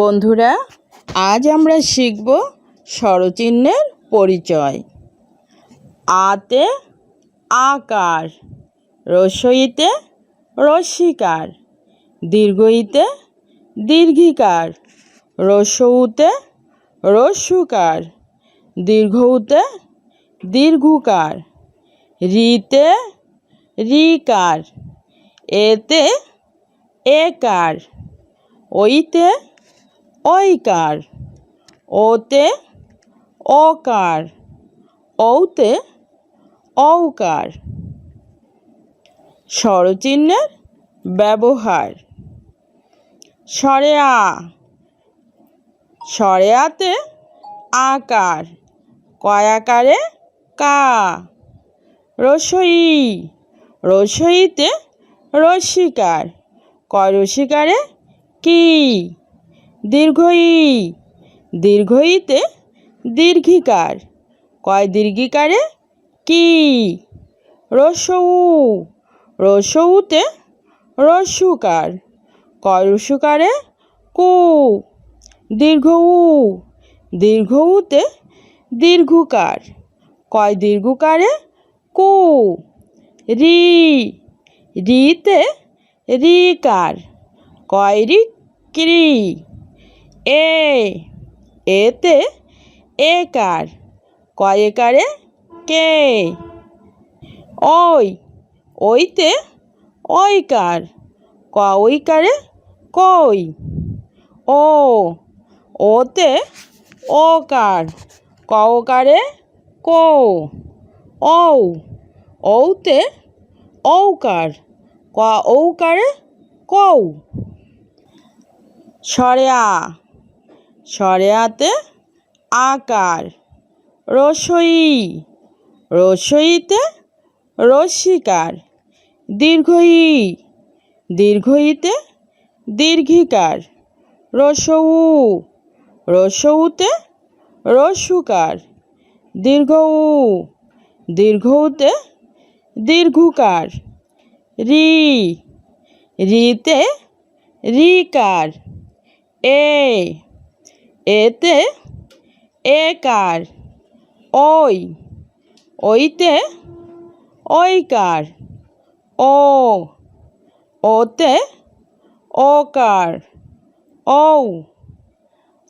বন্ধুরা, আজ আমরা শিখব স্বরচিহ্নের পরিচয়। আতে আকার, রসইতে রস্যিকার দীর্ঘইতে দীর্ঘিকার, রসৌতে রস্যুকার দীর্ঘউতে দীর্ঘকার, রিতে রিকার, এতে একার ওইতে ঐকার ওতে ওকার ঔতে ঔকার স্বরচিহ্নের ব্যবহার। সরেয়া, সরেয়াতে আকার, কয়াকারে কা। রসই রসইতে রসিকার কয় রসিকারে কি। দীর্ঘই, দীর্ঘইতে দীর্ঘিকার। কয় দীর্ঘিকারে? কি? রসৌ, রসৌতে রস্যুকার কয় রস্যুকারে কু। দীর্ঘ উ দীর্ঘ উতে দীর্ঘকার। কয় দীর্ঘকারে? কু। রি। রিতে রিকার। কয় রি? ক্রি। এ এতে এ একার কয় একারে কে? ওই ওইতে ওইকার ক ওই ওইকারে কই? ও ওতে ওকার ক ও ওকারে কো? ঔ ঔতে ঔকার ক ঔকারে কৌ? সরেয়া সরেয়াতে আকার, রসই, রসইতে রস্যিকার দীর্ঘই, দীর্ঘইতে দীর্ঘিকার, রসৌ, রসৌতে রস্যুকার দীর্ঘ উ দীর্ঘউতে দীর্ঘকার, রি, রিতে রিকার, এ এতে একার, ওই, ওইতে ওইকার, ও, ওতে ওকার, ঔ,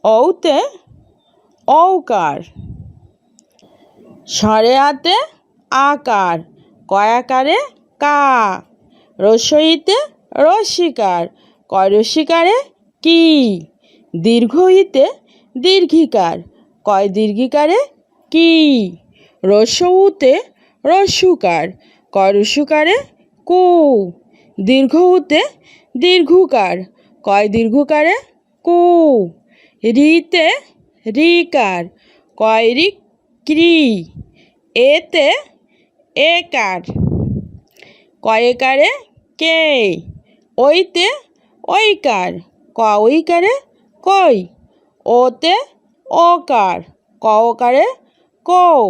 ঔতে ঔকার। সরেয়াতে আকার, কয়াকারে কা, রসইতে রসিকার কয় রসিকারে কি, দীর্ঘইতে দীর্ঘিকার। কয় দীর্ঘিকারে? কি? রসৌতে রস্যুকার কয় রস্যুকারে কু। দীর্ঘউতে দীর্ঘকার। কয় দীর্ঘকারে? কু। রিতে রিকার কয় রি ক্রি। এতে একার। কয়েকারে কে। ওইতে ওইকার ক ওইকারে কই ওতে ওকার ক ওকারে কৌ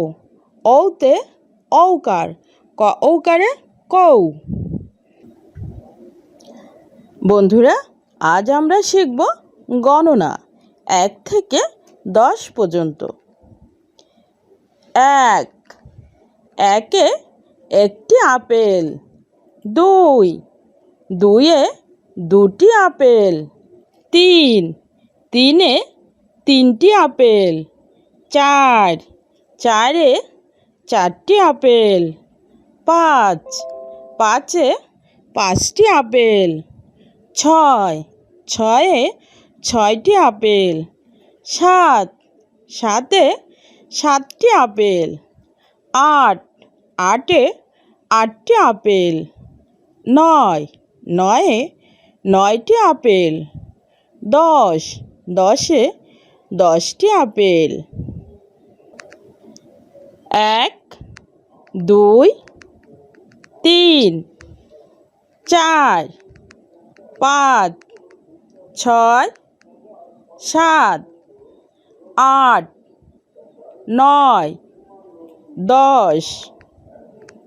ঔতে ঔকার, ক ঔকারে কৌ বন্ধুরা, আজ আমরা শিখব গণনা, এক থেকে দশ পর্যন্ত। এক, একে একটি আপেল। দুই, দুইয়ে দুটি আপেল। তিন, তিনে তিনটি আপেল, চার, চারে চারটি আপেল, পাঁচ, পাঁচে পাঁচটি আপেল, ছয়, ছয়ে ছয়টি আপেল, সাত, সাতে সাতটি আপেল, আট, আটে আটটি আপেল, নয়, নয়ে নয়টি আপেল, দশ, দশে দশটি আপেল। এক দুই তিন চার পাঁচ ছয় সাত আট নয় দশ।